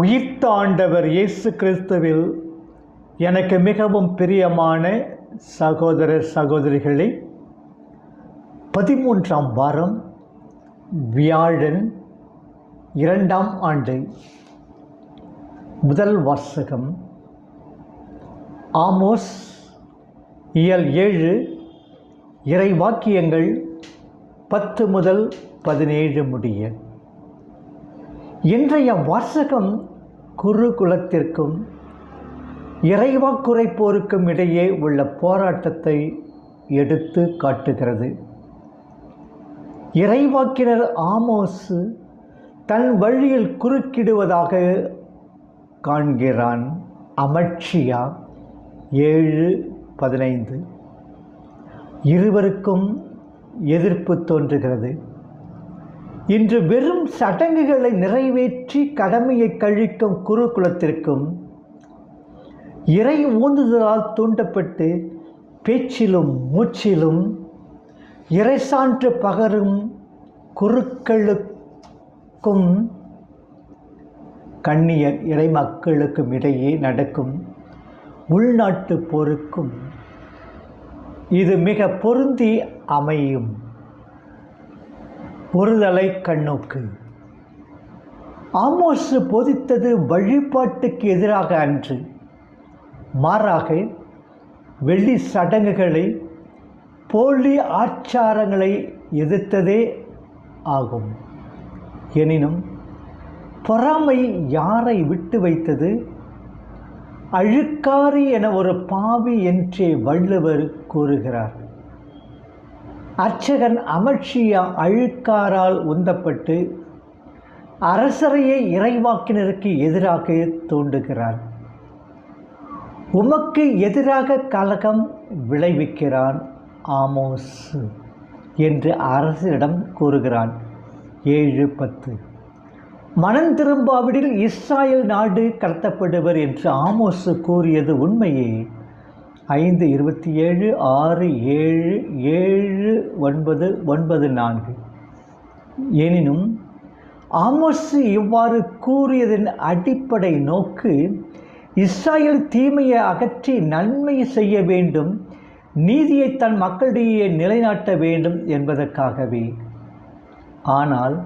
உயிர்த்தாண்டவர் இயேசு கிறிஸ்துவில் எனக்கு மிகவும் பிரியமான சகோதர சகோதரிகளே பதிமூன்றாம் வாரம் வியாழன் இரண்டாம் ஆண்டு முதல் வாசகம் ஆமோஸ் இயல் ஏழு இறை வாக்கியங்கள் பத்து முதல் பதினேழு முடிய. இன்றைய வாசகம் குருகுலத்திற்கும் இறைவாக்குரைப்போருக்கும் இடையே உள்ள போராட்டத்தை எடுத்து காட்டுகிறது. இறைவாக்கினர் ஆமோஸ் தன் வழியில் குறுக்கிடுவதாக காண்கிறான் அமட்சியா ஏழு பதினைந்து. இருவருக்கும் எதிர்ப்பு தோன்றுகிறது. இன்று வெறும் சடங்குகளை நிறைவேற்றி கடமையை கழிக்கும் குருகுலத்திற்கும் இறை ஊந்துதலால் தூண்டப்பட்டு பேச்சிலும் மூச்சிலும் இறைசான்று பகரும் குருக்களுக்கும் கண்ணியர் இறை மக்களுக்கும் இடையே நடக்கும் உள்நாட்டு போருக்கும் இது மிக பொருந்தி அமையும். ஒருதலை கண்ணோக்கு. ஆமோஸ் போதித்தது வழிபாட்டுக்கு எதிராக அன்று. மாறாக வெள்ளி சடங்குகளை போலி ஆச்சாரங்களை எதிர்த்ததே ஆகும். எனினும் பொறாமை யாரை விட்டு வைத்தது? அழுக்காரி என ஒரு பாவி என்றே வள்ளுவர் கூறுகிறார். அர்ச்சகன் அமர்ஷியா அழுக்காரால் உந்தப்பட்டு அரசரையே இறைவாக்கினருக்கு எதிராக தூண்டுகிறான். உமக்கு எதிராக கலகம் விளைவிக்கிறான் ஆமோஸ் என்று அரசரிடம் கூறுகிறான். ஏழு பத்து. மனம் திரும்பாவிடில் இஸ்ராயல் நாடு கடத்தப்படுவர் என்று ஆமோசு கூறியது உண்மையே. ஐந்து இருபத்தி ஏழு ஆறு ஏழு ஏழு ஒன்பது ஒன்பது நான்கு. எனினும் ஆமோஸ் இவ்வாறு கூறியதன் அடிப்படை நோக்கு இஸ்ராயல் தீமையை அகற்றி நன்மை செய்ய வேண்டும் நீதியை தன் மக்களிடையே நிலைநாட்ட வேண்டும் என்பதற்காகவே. ஆனால்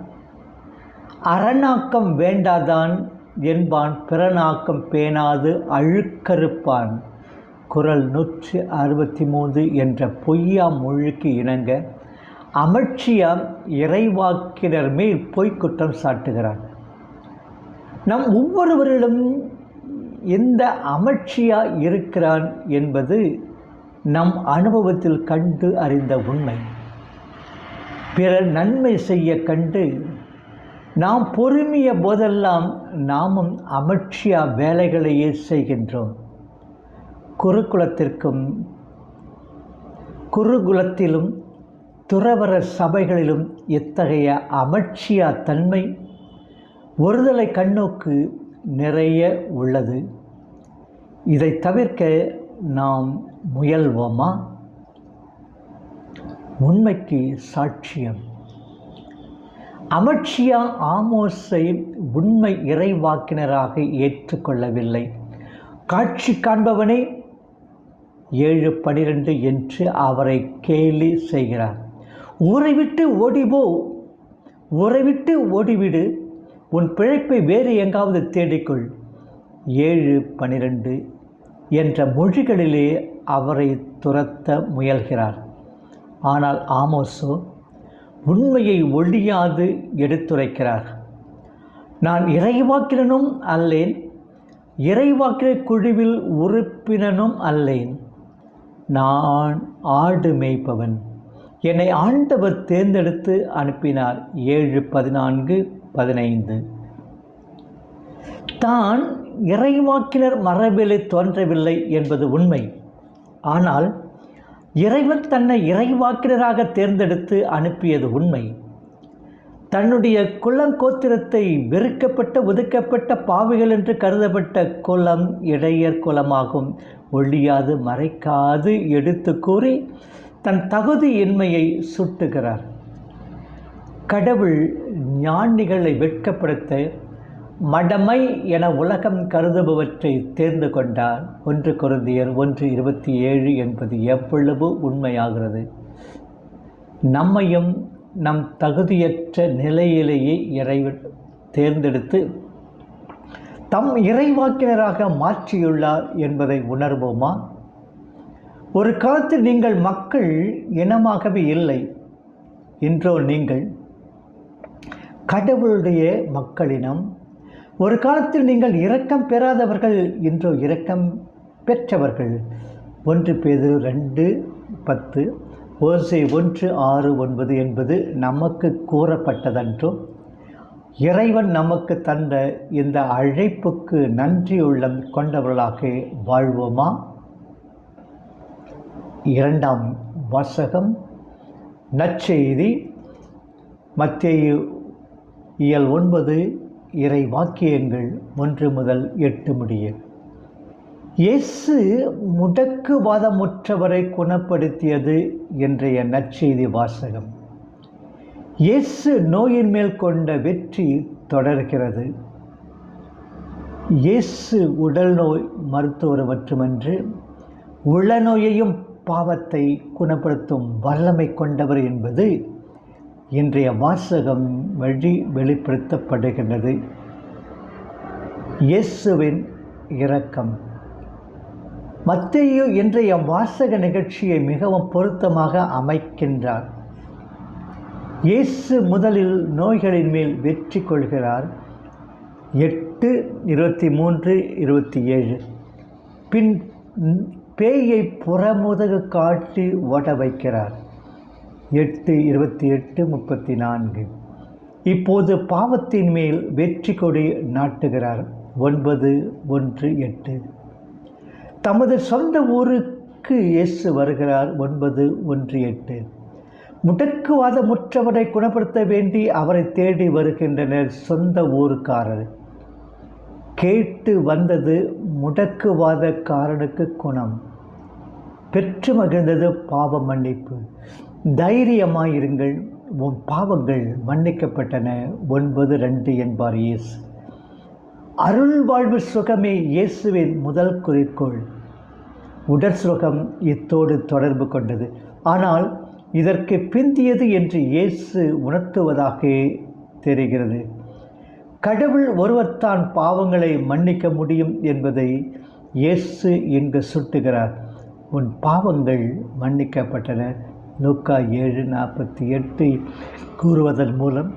அரணாக்கம் வேண்டாதான் என்பான் பிறனாக்கம் பேணாது அழுக்கறுப்பான். குரல் நூற்றி அறுபத்தி மூன்று என்ற பொய்யா மொழிக்கு இணங்க அமர்ச்சியா இறைவாக்கினர் மேல் பொய்க்குற்றம் சாட்டுகிறார். நம் ஒவ்வொருவரிடம் எந்த அமர்ச்சியா இருக்கிறான் என்பது நம் அனுபவத்தில் கண்டு அறிந்த உண்மை. பிறர் நன்மை செய்ய கண்டு நாம் பொறுமிய போதெல்லாம் நாமும் அமர்ச்சியா வேலைகளையே செய்கின்றோம். குருகுலத்திற்கும் குருகுலத்திலும் துறவர சபைகளிலும் எத்தகைய அமர்ச்சியா தன்மை ஒருதலை கண்ணோக்கு நிறைய உள்ளது. இதை தவிர்க்க நாம் முயல்வோமா? உண்மைக்கு சாட்சியம். அமர்ச்சியா ஆமோஸை உண்மை இறைவாக்கினராக ஏற்றுக்கொள்ளவில்லை. காட்சி காண்பவனே ஏழு பனிரெண்டு என்று அவரை கேலி செய்கிறார். ஊரை விட்டு ஓடிபோ ஊரை விட்டு ஓடிவிடு உன் பிழைப்பை வேறு எங்காவது தேடிக்கொள் ஏழு பனிரெண்டு என்ற மொழிகளிலே அவரை துரத்த முயல்கிறார். ஆனால் ஆமோசோ உண்மையை ஒழியாது எடுத்துரைக்கிறார். நான் இறைவாக்கினனும் அல்லேன் இறைவாக்கின குழுவில் உறுப்பினனும் அல்லேன். நான் ஆடு மேய்ப்பவன். என்னை ஆண்டவர் தேர்ந்தெடுத்து அனுப்பினார். ஏழு பதினான்கு பதினைந்து. தான் இறைவாக்கினர் மரபிலே தோன்றவில்லை என்பது உண்மை. ஆனால் இறைவன் தன்னை இறைவாக்கினராக தேர்ந்தெடுத்து அனுப்பியது உண்மை. தன்னுடைய குலங்கோத்திரத்தை வெறுக்கப்பட்ட ஒதுக்கப்பட்ட பாவிகள் என்று கருதப்பட்ட குலம் இடையர் குலமாகும் ஒழியாது மறைக்காது எடுத்து கூறி தன் தகுதியின்மையை சுட்டுகிறார். கடவுள் ஞானிகளை வெட்கப்படுத்த மடமை என உலகம் கருதுபவற்றை தேர்ந்து கொண்டார். ஒன்று குருந்தியர் ஒன்று இருபத்தி ஏழு என்பது எவ்வளவு உண்மையாகிறது. நம்மையும் நம் தகுதியற்ற நிலையிலேயே இறைவன் தேர்ந்தெடுத்து தம் இறைவாக்கினராக மாற்றியுள்ளார் என்பதை உணர்வோமா? ஒரு காலத்தில் நீங்கள் மக்கள் இனமாகவே இல்லை. இன்றோ நீங்கள் கடவுளுடைய மக்களினம். ஒரு காலத்தில் நீங்கள் இரக்கம் பெறாதவர்கள் இன்றோ இரக்கம் பெற்றவர்கள். ஒன்று பேது ரெண்டு பத்து ஓசை ஒன்று ஆறு ஒன்பது என்பது நமக்கு கூறப்பட்டதன்றோ? இறைவன் நமக்கு தந்த இந்த அழைப்புக்கு நன்றியுள்ளம் கொண்டவர்களாக வாழ்வோமா? இரண்டாம் வாசகம். நற்செய்தி. மத்திய இயல் ஒன்பது இறை வாக்கியங்கள் ஒன்று முதல் எட்டு முடிய. இயேசு முடக்குவாதமுற்றவரை குணப்படுத்தியது இன்றைய நற்செய்தி வாசகம். இயேசு நோயின் மேல் கொண்ட வெற்றி தொடர்கிறது. இயேசு உடல் நோய் மருத்துவர் மட்டுமன்று உளநோயையும் பாவத்தை குணப்படுத்தும் வல்லமை கொண்டவர் என்பது இன்றைய வாசகம் வழி வெளிப்படுத்தப்படுகின்றது. இயேசுவின் இரக்கம். மத்தேயு இன்றைய வாசக நிகழ்ச்சியை மிகவும் பொருத்தமாக அமைக்கின்றார். இயேசு முதலில் நோய்களின் மேல் வெற்றி கொள்கிறார். எட்டு இருபத்தி மூன்று இருபத்தி ஏழு. பின் பேயை புறமுதகு காட்டி ஓட வைக்கிறார். எட்டு இருபத்தி எட்டு முப்பத்தி நான்கு. இப்போது பாவத்தின் மேல் வெற்றி கொடி நாட்டுகிறார். ஒன்பது ஒன்று எட்டு. தமது சொந்த ஊருக்கு இயேசு வருகிறார். ஒன்பது ஒன்று எட்டு. முடக்குவாதமுற்றவரை குணப்படுத்த வேண்டி அவரை தேடி வருகின்றனர் சொந்த ஊருக்காரர். கேட்டு வந்தது முடக்குவாதக்காரனுக்கு குணம். பெற்று மகிழ்ந்தது பாவ மன்னிப்பு. தைரியமாயிருங்கள் உன் பாவங்கள் மன்னிக்கப்பட்டன. ஒன்பது ரெண்டு என்பார் இயேசு. அருள் வாழ்வு சுகமே இயேசுவின் முதல் குறிக்கோள். உடற் சுகம் இத்தோடு தொடர்பு கொண்டது. ஆனால் இதற்கு பிந்தியது என்று இயேசு உணர்த்துவதாக தெரிகிறது. கடவுள் ஒருவர்தான் பாவங்களை மன்னிக்க முடியும் என்பதை இயேசு இங்கு சுட்டுகிறார். உன் பாவங்கள் மன்னிக்கப்பட்டன. நூக்கா ஏழு நாற்பத்தி எட்டு கூறுவதன் மூலம்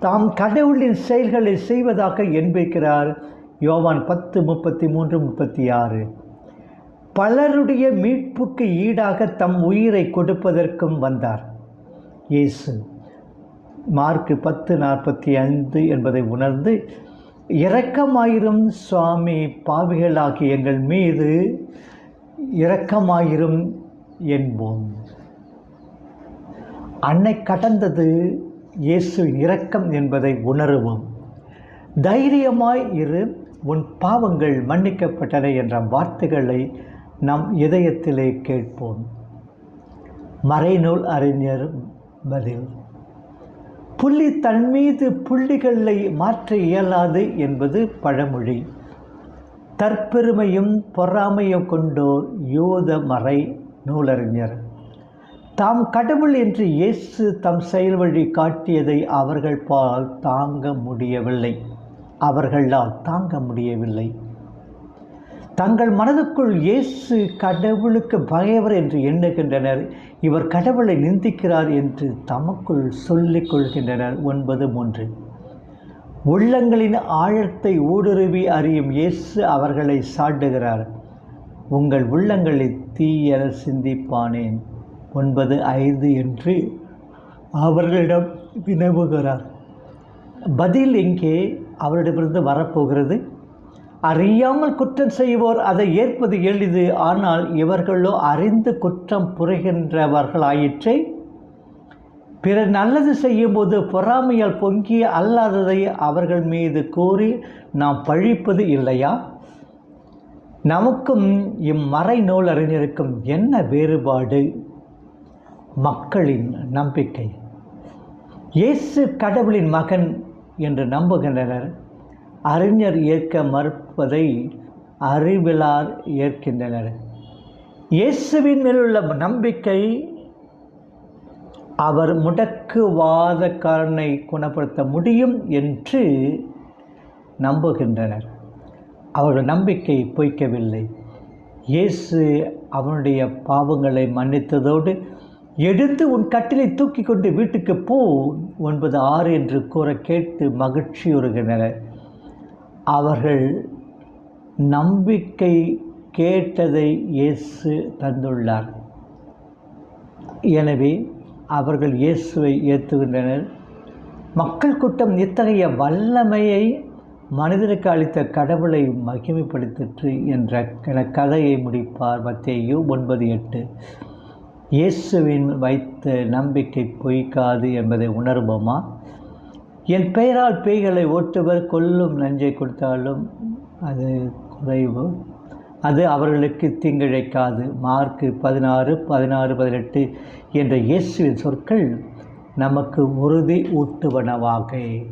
தாம் கடவுளின் செயல்களை செய்வதாக என்பிக்கிறார் யோவான் பத்து முப்பத்தி மூன்று முப்பத்தி ஆறு. பலருடைய மீட்புக்கு ஈடாக தம் உயிரை கொடுப்பதற்கும் வந்தார். இயேசு மார்க்கு பத்து நாற்பத்தி ஐந்து என்பதை உணர்ந்து இரக்கமாயிரும் சுவாமி பாவிகளாகிய எங்கள் மீது இரக்கமாயிரும் என்போம். அன்னை கடந்தது இயேசுவின் இரக்கம் என்பதை உணருவோம். தைரியமாய் இரு உன் பாவங்கள் மன்னிக்கப்பட்டன என்ற வார்த்தைகளை நம் இதயத்திலே கேட்போம். மறைநூல் அறிஞர் பதில் புள்ளி தன் மீது புள்ளிகளை மாற்ற இயலாது என்பது பழமொழி. தற்பெருமையும் பொறாமையும் கொண்டோர் யோத மறை நூலறிஞர். தாம் கடவுள் என்று இயேசு தம் செயல் வழி காட்டியதை அவர்கள் பால் தாங்க முடியவில்லை. அவர்களால் தாங்க முடியவில்லை. தங்கள் மனதுக்குள் இயேசு கடவுளுக்கு பகைவர் என்று எண்ணுகின்றனர். இவர் கடவுளை நிந்திக்கிறார் என்று தமக்குள் சொல்லிக் கொள்கின்றனர். ஒன்பது மூன்று. உள்ளங்களின் ஆழத்தை ஊடுருவி அறியும் இயேசு அவர்களை சாட்டுகிறார். உங்கள் உள்ளங்களை தீயென சிந்திப்பானேன். ஒன்பது ஐந்து என்று அவர்களிடம் வினவுகிறார். பதில் எங்கே? அவரிடமிருந்து வரப்போகிறது. அறியாமல் குற்றம் செய்வோர் அதை ஏற்பது எளிது. ஆனால் இவர்களோ அறிந்து குற்றம் புரிகின்றவர்களாயிற்றே. பிறர் நல்லது செய்யும்போது பொறாமையால் பொங்கி அல்லாததை அவர்கள் மீது கூறி நாம் பழிப்பது இல்லையா? நமக்கும் இம்மறை நூல் அறிஞருக்கும் என்ன வேறுபாடு? மக்களின் நம்பிக்கை. இயேசு கடவுளின் மகன் என்று நம்புகின்றனர். அறிஞர் ஏற்க மறுப்பதை அறிவிலார் ஏற்கின்றனர். இயேசுவின் மேலுள்ள நம்பிக்கை அவர் முடக்குவாதக்காரனை குணப்படுத்த முடியும் என்று நம்புகின்றனர். அவர்கள் நம்பிக்கை பொய்க்கவில்லை. இயேசு அவனுடைய பாவங்களை மன்னித்ததோடு எடுத்து உன் கட்டிலை தூக்கி கொண்டு வீட்டுக்கு போ ஒன்பது ஆறு என்று கூற கேட்டு மகிழ்ச்சியுறுகின்றனர். அவர்கள் நம்பிக்கை கேட்டதை இயேசு தந்துள்ளார். எனவே அவர்கள் இயேசுவை ஏற்றுகின்றனர். மக்கள் கூட்டம் இத்தகைய வல்லமையை மனிதனுக்கு அளித்த கடவுளை மகிமைப்படுத்திற்று என்ற கதையை முடிப்பார் மத்தேயு ஒன்பது எட்டு. இயேசுவின் வைத்த நம்பிக்கை பொய்க்காது என்பதை உணர்வோமா? என் பெயரால் பேய்களை ஓட்டுவர் கொல்லும் நஞ்சை கொடுத்தாலும் அது குறைவு. அது அவர்களுக்கு தீங்கிழைக்காது. மார்க்கு பதினாறு பதினாறு பதினெட்டு என்ற இயேசுவின் சொற்கள் நமக்கு உறுதி ஊட்டுவனவாக.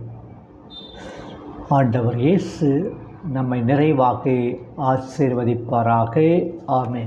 ஆண்டவர் இயேசு நம்மை நிறைவாக ஆசீர்வதிப்பாராக. ஆமே